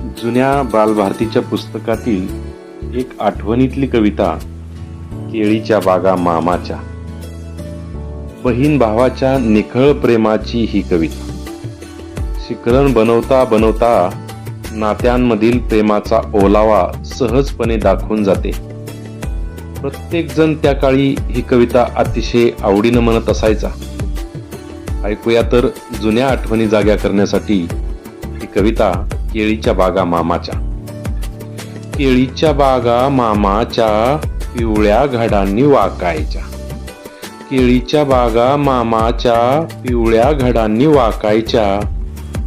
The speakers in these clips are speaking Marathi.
जुन्या बालभारतीच्या पुस्तकातील एक आठवणीतली कविता केळीच्या बागा मामाच्या. बहीण भावाच्या निखळ प्रेमाची ही कविता. शिकरण बनवता बनवता नात्यांमधील प्रेमाचा ओलावा सहजपणे दाखवून जाते. प्रत्येक जण त्या काळी ही कविता अतिशय आवडीनं म्हणत असायचा. ऐकूया तर जुन्या आठवणी जाग्या करण्यासाठी ही कविता केळीच्या बागा मामाच्या. केळीच्या बागा मामाच्या पिवळ्या घडांनी वाकायच्या. केळीच्या बागा मामाच्या पिवळ्या घडांनी वाकायच्या.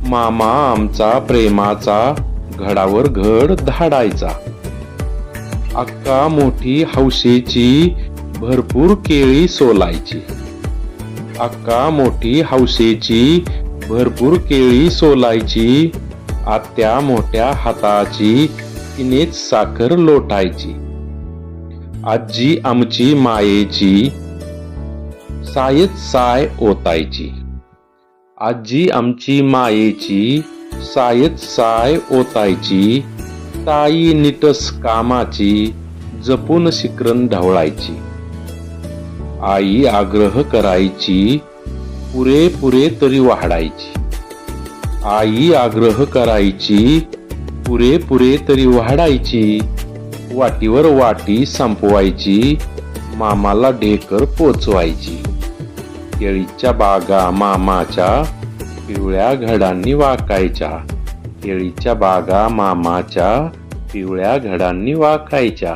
मामा आमचा प्रेमाचा घडावर घड धाडायचा. अक्का मोठी हौसेची भरपूर केळी सोलायची. अक्का मोठी हौसेची भरपूर केळी सोलायची. आत्या मोठ्या हाताची तिनेच साखर लोटायची. आजी आमची मायेची सायच साय ओतायची. आजी आमची मायेची सायच साय ओतायची. ताई निटस कामाची जपून शिकरण ढवळायची. आई आग्रह करायची पुरे पुरे तरी वाढायची. आई आग्रह करायची पुरे पुरे तरी वाढायची वाटीवर वाटी संपवायची मामाला ढेकर पोचवायची. केळीच्या बागा मामाच्या पिवळ्या घडांनी वाकायच्या. केळीच्या बागा मामाच्या पिवळ्या घडांनी वाकायच्या.